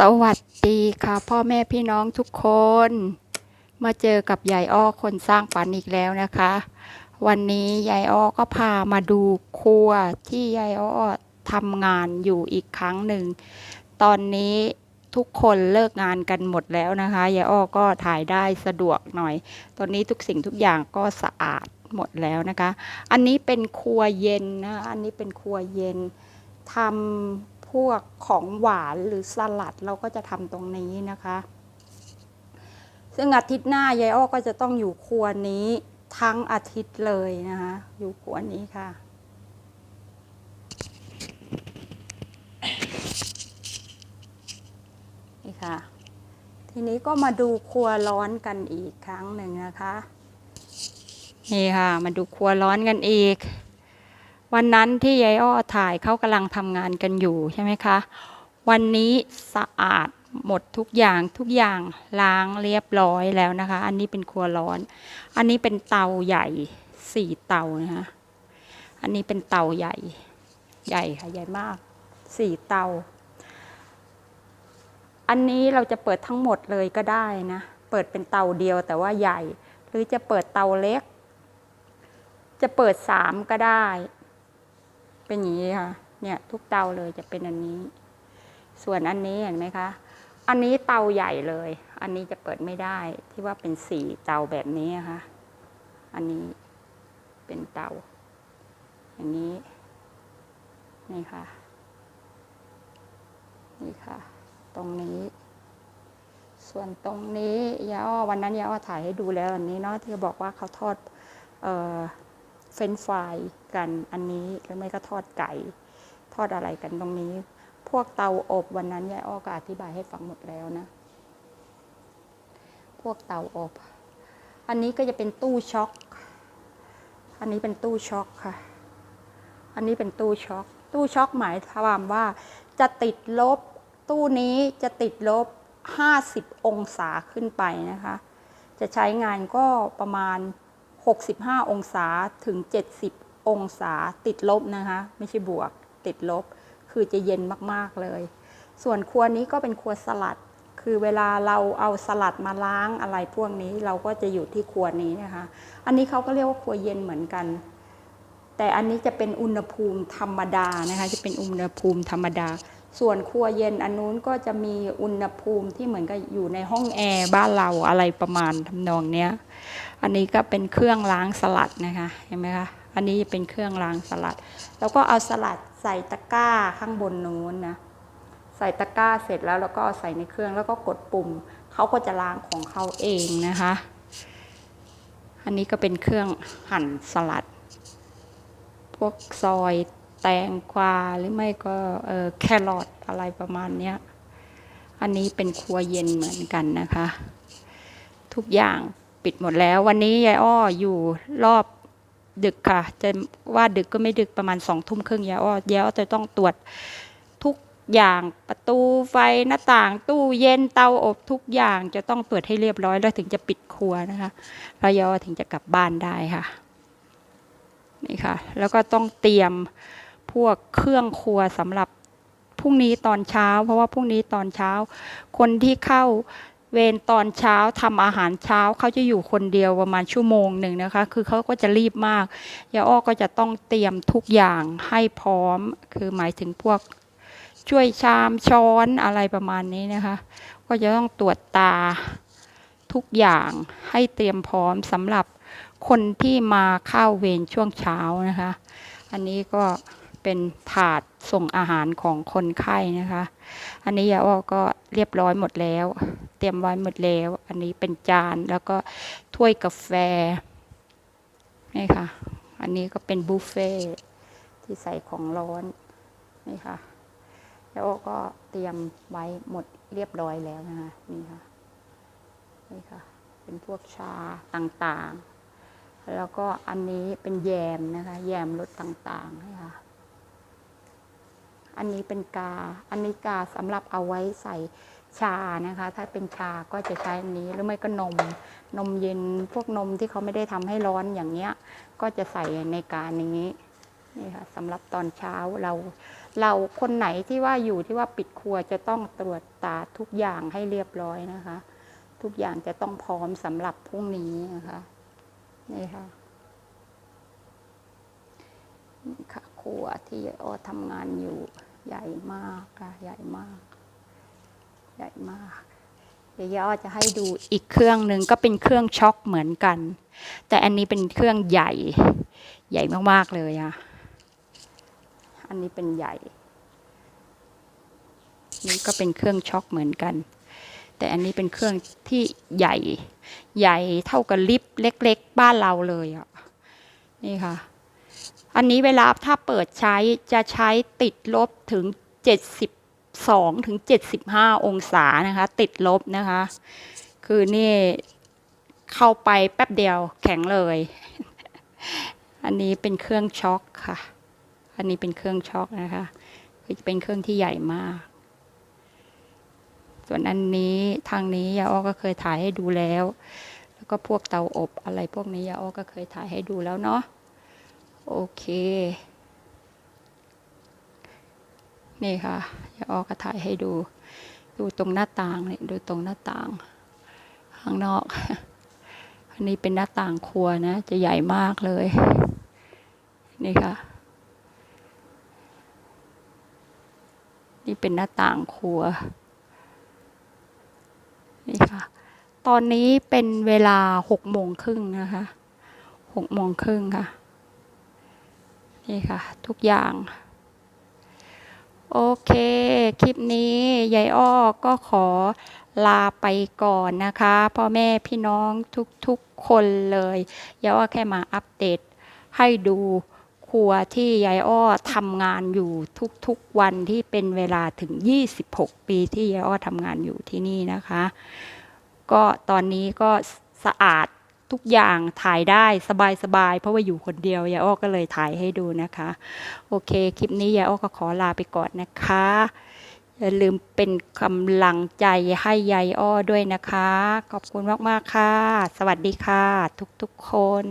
สวัสดีค่ะ พ่อแม่พี่น้องทุกคน มาเจอกับยายอ้อคนสร้างฝันอีกแล้วนะคะ วันนี้ยายอ้อก็พามาดูครัวที่ยายอ้อทำงานอยู่อีกครั้งหนึ่ง ตอนนี้ทุกคนเลิกงานกันหมดแล้วนะคะยายอ้อก็ถ่ายได้สะดวกหน่อย ตอนนี้ทุกสิ่งทุกอย่างก็สะอาดหมดแล้วนะคะ อันนี้เป็นครัวเย็นนะอันนี้เป็นครัวเย็นทำ วกของหวานหรือสลัดเราก็จะทำตรงนี้นะคะ ซึ่งอาทิตย์หน้ายายอ้อก็จะต้องอยู่ครัวนี้ทั้งอาทิตย์เลยนะคะ อยู่ครัวนี้ค่ะนี่ค่ะ ทีนี้ก็มาดูครัวร้อนกันอีกครั้งหนึ่งนะคะ นี่ค่ะ มาดูครัวร้อนกันอีก วันนั้นที่ยายอ้อถ่ายเขากำลังทำงานกันอยู่ใช่ไหมคะ วันนี้สะอาดหมดทุกอย่างทุกอย่างล้างเรียบร้อยแล้วนะคะ อันนี้เป็นครัวร้อน อันนี้เป็นเตาใหญ่สี่เตานะคะอันนี้เป็นเตาใหญ่ใหญ่ค่ะใหญ่มากสี่เตา อันนี้เราจะเปิดทั้งหมดเลยก็ได้นะเปิดเป็นเตาเดียวแต่ว่าใหญ่ หรือจะเปิดเตาเล็ก จะเปิดสามก็ได้ เป็นอย่างนี้ค่ะ เนี่ยทุกเตาเลยจะเป็นอันนี้ ส่วนอันนี้เห็นไหมคะ อันนี้เตาใหญ่เลย อันนี้จะเปิดไม่ได้ที่ว่าเป็นสี่เตาแบบนี้นะคะอันนี้เป็นเตา อย่างนี้ นี่ค่ะ นี่ค่ะ ตรงนี้ ส่วนตรงนี้ยาอ้อวันนั้นยาอ้อถ่ายให้ดูแล้วอันนี้เนาะที่เขาบอกว่าเขาทอด เอ่อ เฟรนฟรายกันอันนี้หรือไม่ก็ทอดไก่ ทอดอะไรกันตรงนี้ พวกเตาอบวันนั้นยายอ้อก็อธิบายให้ฟังหมดแล้วนะ พวกเตาอบ อันนี้ก็จะเป็นตู้ช็อคอันนี้เป็นตู้ช็อคค่ะ อันนี้เป็นตู้ช็อคตู้ช็อคหมายความว่าจะติดลบตู้นี้จะติดลบ 50 องศาขึ้นไปนะคะ จะใช้งานก็ประมาณ 65 องศาถึง 70 องศาติดลบนะคะ ไม่ใช่บวกติดลบ คือจะเย็นมากๆเลย ส่วนครัวนี้ก็เป็นครัวสลัด คือเวลาเราเอาสลัดมาล้างอะไรพวกนี้เราก็จะอยู่ที่ครัวนี้นะคะ อันนี้เขาก็เรียกว่าครัวเย็นเหมือนกัน แต่อันนี้จะเป็นอุณหภูมิธรรมดานะคะ จะเป็นอุณหภูมิธรรมดา ส่วนครัวเย็นอันนู้นก็จะมีอุณหภูมิที่เหมือนกับอยู่ในห้องแอร์บ้านเราอะไรประมาณทำนองเนี้ย อันนี้ก็เป็นเครื่องล้างสลัดนะคะเห็นไหมคะ อันนี้เป็นเครื่องล้างสลัด แล้วก็เอาสลัดใส่ตะกร้าข้างบนนู้นนะ ใส่ตะกร้าเสร็จแล้วแล้วก็ใส่ในเครื่องแล้วก็กดปุ่ม เขาก็จะล้างของเขาเองนะคะ อันนี้ก็เป็นเครื่องหั่นสลัด พวกซอย ตงกวาหรือไม่ก็แครอทอะไรประมาณเนี้ย อันนี้เป็นครัวเย็นเหมือนกันนะคะ ทุกอย่างปิดหมดแล้ววันนี้ยายอ้ออยู่รอบดึกค่ะ จะว่าดึกก็ไม่ดึกประมาณสองทุ่มครึ่งยายอ้อยายอ้อจะต้องตรวจทุกอย่างประตูไฟหน้าต่าง ตู้เย็นเตาอบทุกอย่างจะต้องตรวจให้เรียบร้อยแล้วถึงจะปิดครัวนะคะแล้วยายอ้อถึงจะกลับบ้านได้ค่ะนี่ค่ะ แล้วก็ต้องเตรียม วกเครื่องครัวสำหรับพรุ่งนี้ตอนเช้า เพราะว่าพรุ่งนี้ตอนเช้า คนที่เข้าเวรตอนเช้าทำอาหารเช้าเขาจะอยู่คนเดียวประมาณชั่วโมงหนึ่งนะคะ คือเขาก็จะรีบมากยาอ้อก็จะต้องเตรียมทุกอย่างให้พร้อม คือหมายถึงพวกช่วยชามช้อนอะไรประมาณนี้นะคะ ก็จะต้องตรวจตาทุกอย่างให้เตรียมพร้อมสำหรับคนที่มาเข้าเวรช่วงเช้านะคะ อันนี้ก็ เป็นถาดส่งอาหารของคนไข้นะคะ อันนี้ยาอ้อก็เรียบร้อยหมดแล้ว เตรียมไว้หมดแล้ว อันนี้เป็นจานแล้วก็ถ้วยกาแฟนี่ค่ะ อันนี้ก็เป็นบุฟเฟ่ต์ที่ใส่ของร้อนนี่ค่ะยาอ้อก็เตรียมไว้หมดเรียบร้อยแล้วนะคะนี่ค่ะนี่ค่ะ เป็นพวกชาต่างๆ แล้วก็อันนี้เป็นแยมนะคะ แยมรสต่างๆนี่ค่ะ อันนี้เป็นกา อันนี้กาสำหรับเอาไว้ใส่ชานะคะ ถ้าเป็นชาก็จะใช้อันนี้หรือไม่ก็นม นมเย็นพวกนมที่เขาไม่ได้ทำให้ร้อนอย่างเงี้ย ก็จะใส่ในกานี้นี่ค่ะสำหรับตอนเช้าเรา เราคนไหนที่ว่าอยู่ที่ว่าปิดครัวจะต้องตรวจตาทุกอย่างให้เรียบร้อยนะคะ ทุกอย่างจะต้องพร้อมสำหรับพรุ่งนี้นะคะนี่ค่ะนี่ค่ะครัวที่อ้อทำงานอยู่ ใหญ่มากค่ะ ใหญ่มาก ใหญ่มากเดี๋ยวยายอ้อจะให้ดูอีกเครื่องหนึ่งก็เป็นเครื่องช็อกเหมือนกัน แต่อันนี้เป็นเครื่องใหญ่ ใหญ่มากๆเลยอะอันนี้เป็นใหญ่ นี่ก็เป็นเครื่องช็อกเหมือนกัน แต่อันนี้เป็นเครื่องที่ใหญ่ ใหญ่เท่ากับลิฟต์เล็ก ๆ บ้านเราเลยอะนี่ค่ะ อันนี้เวลาถ้าเปิดใช้จะใช้ติดลบถึง 72ถึง75 องศานะคะ ติดลบนะคะ คือนี่เข้าไปแป๊บเดียวแข็งเลย อันนี้เป็นเครื่องช็อคค่ะ อันนี้เป็นเครื่องช็อคนะคะคือเป็นเครื่องที่ใหญ่มาก ส่วนอันนี้ทางนี้ยาอ้อก็เคยถ่ายให้ดูแล้ว แล้วก็พวกเตาอบอะไรพวกนี้ยาอ้อก็เคยถ่ายให้ดูแล้วเนาะ โอเค นี่ค่ะยาออกก็ถ่ายให้ดู ดูตรงหน้าต่างนี่ดูตรงหน้าต่าง ข้างนอก อันนี้เป็นหน้าต่างครัวนะ จะใหญ่มากเลย นี่ค่ะ นี่เป็นหน้าต่างครัว นี่ค่ะ ตอนนี้เป็นเวลาหกโมงครึ่งนะคะหกโมงครึ่งค่ะ นี่ค่ะ ทุกอย่าง โอเค คลิปนี้ยายอ้อก็ขอลาไปก่อนนะคะ พ่อแม่พี่น้องทุกๆคนเลยยายอ้อแค่มาอัปเดตให้ดูครัวที่ยายอ้อทำงานอยู่ทุกๆวันที่เป็นเวลาถึง 26 ปีที่ยายอ้อทำงานอยู่ที่นี่นะคะ ก็ตอนนี้ก็สะอาด ทุกอย่างถ่ายได้สบายๆ เพราะว่าอยู่คนเดียวยายอ้อก็เลยถ่ายให้ดูนะคะ โอเค คลิปนี้ยายอ้อก็ขอลาไปก่อนนะคะ อย่าลืมเป็นกำลังใจให้ยายอ้อด้วยนะคะ ขอบคุณมากๆค่ะ สวัสดีค่ะ ทุกๆคน